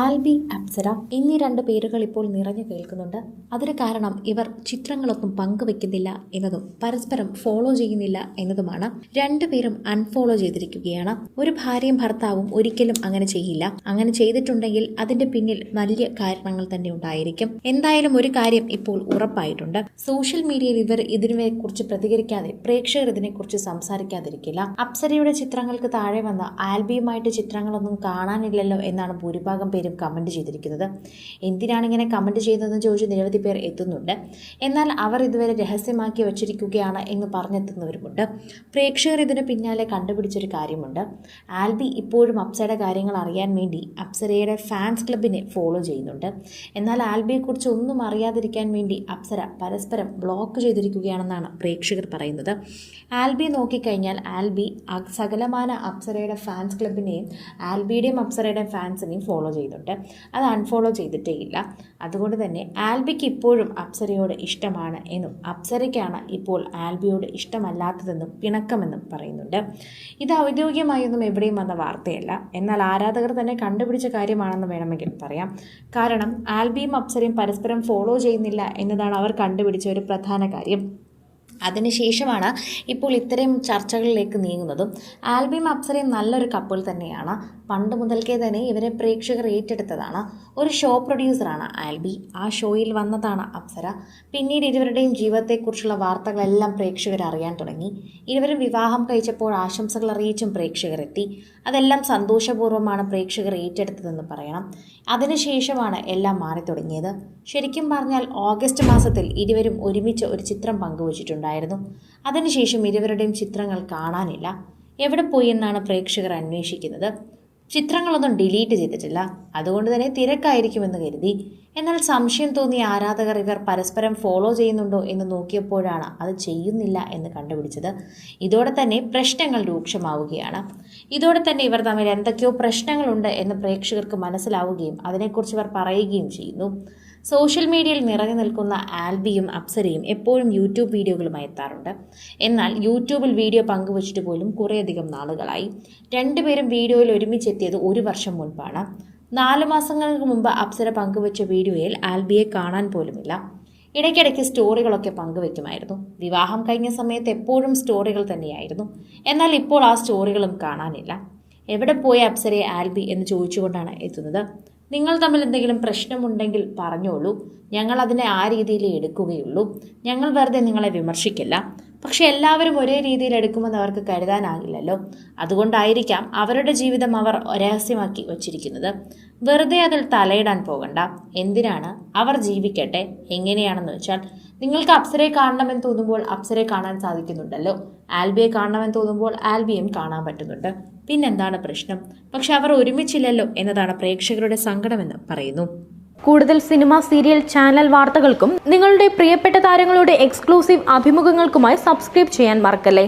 ആൽബി അപ്സര എന്നീ രണ്ട് പേരുകൾ ഇപ്പോൾ നിറഞ്ഞു കേൾക്കുന്നുണ്ട്. അതിന് കാരണം ഇവർ ചിത്രങ്ങളൊന്നും പങ്കുവെക്കുന്നില്ല എന്നതും പരസ്പരം ഫോളോ ചെയ്യുന്നില്ല എന്നതുമാണ്. രണ്ടുപേരും അൺഫോളോ ചെയ്തിരിക്കുകയാണ്. ഒരു ഭാര്യയും ഭർത്താവും ഒരിക്കലും അങ്ങനെ ചെയ്യില്ല. അങ്ങനെ ചെയ്തിട്ടുണ്ടെങ്കിൽ അതിന്റെ പിന്നിൽ വലിയ കാരണങ്ങൾ തന്നെ ഉണ്ടായിരിക്കും. എന്തായാലും ഒരു കാര്യം ഇപ്പോൾ ഉറപ്പായിട്ടുണ്ട്. സോഷ്യൽ മീഡിയയിൽ ഇവർ ഇതിനെ കുറിച്ച് പ്രതികരിക്കാതെ പ്രേക്ഷകർ ഇതിനെക്കുറിച്ച് സംസാരിക്കാതിരിക്കില്ല. അപ്സരയുടെ ചിത്രങ്ങൾക്ക് താഴെ വന്ന ആൽബിയുമായിട്ട് ചിത്രങ്ങളൊന്നും കാണാനില്ലല്ലോ എന്നാണ് ഭൂരിഭാഗം പേരും കമന്റ് ചെയ്തിരിക്കുന്നത്? എന്തിനാണ് ഇങ്ങനെ കമന്റ് ചെയ്യുന്നതെന്ന് ചോദിച്ച് നിരവധി പേർ എത്തുന്നുണ്ട്. എന്നാൽ അവർ ഇതുവരെ രഹസ്യമാക്കി വച്ചിരിക്കുകയാണ് എന്ന് പറഞ്ഞെത്തുന്നവരുമുണ്ട്. പ്രേക്ഷകർ ഇതിന് പിന്നാലെ കണ്ടുപിടിച്ചൊരു കാര്യമുണ്ട്. ആൽബി ഇപ്പോഴും അപ്സയുടെ കാര്യങ്ങൾ അറിയാൻ വേണ്ടി അപ്സരയുടെ ഫാൻസ് ക്ലബിനെ ഫോളോ ചെയ്യുന്നുണ്ട്. എന്നാൽ ആൽബിയെക്കുറിച്ച് ഒന്നും അറിയാതിരിക്കാൻ വേണ്ടി അപ്സര പരസ്പരം ബ്ലോക്ക് ചെയ്തിരിക്കുകയാണെന്നാണ് പ്രേക്ഷകർ പറയുന്നത്. ആൽബി നോക്കിക്കഴിഞ്ഞാൽ ആൽബി സകലമാന അപ്സരയുടെ ഫാൻസ് ക്ലബിനെയും ആൽബിയുടെയും അപ്സരയുടെ ഫാൻസിനെയും ഫോളോ ചെയ്യുന്നുണ്ട്. അത് അൺഫോളോ ചെയ്തിട്ടേ ഇല്ല അതുകൊണ്ട് തന്നെ ആൽബിക്ക് ഇപ്പോഴും അപ്സരയോട് ഇഷ്ടമാണ് എന്നും അപ്സരയ്ക്കാണ് ഇപ്പോൾ ആൽബിയോട് ഇഷ്ടമല്ലാത്തതെന്നും പിണക്കമെന്നും പറയുന്നുണ്ട്. ഇത് ഔദ്യോഗികമായൊന്നും എവിടെയും വന്ന വാർത്തയല്ല. എന്നാൽ ആരാധകർ തന്നെ കണ്ടുപിടിച്ച കാര്യമാണെന്ന് വേണമെങ്കിൽ പറയാം. കാരണം ആൽബിയും അപ്സരയും പരസ്പരം ഫോളോ ചെയ്യുന്നില്ല എന്നതാണ് അവർ കണ്ടുപിടിച്ച ഒരു പ്രധാന കാര്യം. അതിനുശേഷമാണ് ഇപ്പോൾ ഇത്തരം ചർച്ചകളിലേക്ക് നീങ്ങുന്നതും. ആൽബിയും അപ്സരയും നല്ലൊരു കപ്പിൾ തന്നെയാണ്. പണ്ട് മുതൽക്കേ തന്നെ ഇവരെ പ്രേക്ഷകർ ഏറ്റെടുത്തതാണ്. ഒരു ഷോ പ്രൊഡ്യൂസറാണ് ആൽബി. ആ ഷോയിൽ വന്നതാണ് അപ്സര. പിന്നീട് ഇരുവരുടെയും ജീവിതത്തെക്കുറിച്ചുള്ള വാർത്തകളെല്ലാം പ്രേക്ഷകർ അറിയാൻ തുടങ്ങി. ഇരുവരും വിവാഹം കഴിച്ചപ്പോൾ ആശംസകൾ അറിയിച്ചും പ്രേക്ഷകരെത്തി അതെല്ലാം സന്തോഷപൂർവമാണ് പ്രേക്ഷകർ ഏറ്റെടുത്തതെന്ന് പറയണം. അതിനുശേഷമാണ് എല്ലാം മാറി തുടങ്ങിയത് ശരിക്കും പറഞ്ഞാൽ ഓഗസ്റ്റ് മാസത്തിൽ ഇരുവരും ഒരുമിച്ച് ഒരു ചിത്രം പങ്കുവച്ചിട്ടുണ്ടായിരുന്നു അതിനുശേഷം ഇരുവരുടെയും ചിത്രങ്ങൾ കാണാനില്ല. എവിടെ പോയി എന്നാണ് പ്രേക്ഷകർ അന്വേഷിക്കുന്നത്. ചിത്രങ്ങളൊന്നും ഡിലീറ്റ് ചെയ്തിട്ടില്ല. അതുകൊണ്ട് തന്നെ തിരക്കായിരിക്കുമെന്ന് കരുതി. എന്നാൽ സംശയം തോന്നിയ ആരാധകർ ഇവർ പരസ്പരം ഫോളോ ചെയ്യുന്നുണ്ടോ എന്ന് നോക്കിയപ്പോഴാണ് അത് ചെയ്യുന്നില്ല എന്ന് കണ്ടുപിടിച്ചത്. ഇതോടെ തന്നെ പ്രശ്നങ്ങൾ രൂക്ഷമാവുകയാണ്. ഇതോടെ തന്നെ ഇവർ തമ്മിൽ എന്തൊക്കെയോ പ്രശ്നങ്ങളുണ്ട് എന്ന് പ്രേക്ഷകർക്ക് മനസ്സിലാവുകയും അതിനെക്കുറിച്ച് ഇവർ പറയുകയും ചെയ്യുന്നു. സോഷ്യൽ മീഡിയയിൽ നിറഞ്ഞു നിൽക്കുന്ന ആൽബിയും അപ്സരയും എപ്പോഴും യൂട്യൂബ് വീഡിയോകളുമായി എത്താറുണ്ട്. എന്നാൽ യൂട്യൂബിൽ വീഡിയോ പങ്കുവച്ചിട്ട് പോലും കുറേയധികം നാളുകളായി. രണ്ടുപേരും വീഡിയോയിൽ ഒരുമിച്ചെത്തിയത് ഒരു വർഷം മുൻപാണ്. നാല് മാസങ്ങൾക്ക് മുമ്പ് അപ്സര പങ്കുവച്ച വീഡിയോയിൽ ആൽബിയെ കാണാൻ പോലുമില്ല. ഇടയ്ക്കിടയ്ക്ക് സ്റ്റോറികളൊക്കെ പങ്കുവെക്കുമായിരുന്നു വിവാഹം കഴിഞ്ഞ സമയത്ത് എപ്പോഴും സ്റ്റോറികൾ തന്നെയായിരുന്നു. എന്നാൽ ഇപ്പോൾ ആ സ്റ്റോറികളും കാണാനില്ല. എവിടെ പോയ അപ്സരയെ ആൽബി എന്ന് ചോദിച്ചുകൊണ്ടാണ് എത്തുന്നത്? നിങ്ങൾ തമ്മിൽ എന്തെങ്കിലും പ്രശ്നമുണ്ടെങ്കിൽ പറഞ്ഞോളൂ. ഞങ്ങൾ അതിനെ ആ രീതിയിൽ എടുക്കുകയുള്ളൂ. ഞങ്ങൾ വെറുതെ നിങ്ങളെ വിമർശിക്കില്ല. പക്ഷെ എല്ലാവരും ഒരേ രീതിയിൽ എടുക്കുമെന്ന് അവർക്ക് കരുതാനാകില്ലല്ലോ. അതുകൊണ്ടായിരിക്കാം അവരുടെ ജീവിതം അവർ രഹസ്യമാക്കി വച്ചിരിക്കുന്നത്. വെറുതെ അതിൽ തലയിടാൻ പോകണ്ട. എന്തിനാണ്? അവർ ജീവിക്കട്ടെ. എങ്ങനെയാണെന്ന് വെച്ചാൽ നിങ്ങൾക്ക് അപ്സരയെ കാണണമെന്ന് തോന്നുമ്പോൾ അപ്സരയെ കാണാൻ സാധിക്കുന്നുണ്ടല്ലോ. ആൽബിയെ കാണണമെന്ന് തോന്നുമ്പോൾ ആൽബിയും കാണാൻ പറ്റുന്നുണ്ട്. പിന്നെന്താണ് പ്രശ്നം? പക്ഷെ അവർ ഒരുമിച്ചില്ലല്ലോ എന്നതാണ് പ്രേക്ഷകരുടെ സങ്കടമെന്ന് പറയുന്നു. കൂടുതൽ സിനിമ സീരിയൽ ചാനൽ വാർത്തകൾക്കും നിങ്ങളുടെ പ്രിയപ്പെട്ട താരങ്ങളുടെ എക്സ്ക്ലൂസീവ് അഭിമുഖങ്ങൾക്കുമായി സബ്സ്ക്രൈബ് ചെയ്യാൻ മറക്കല്ലേ?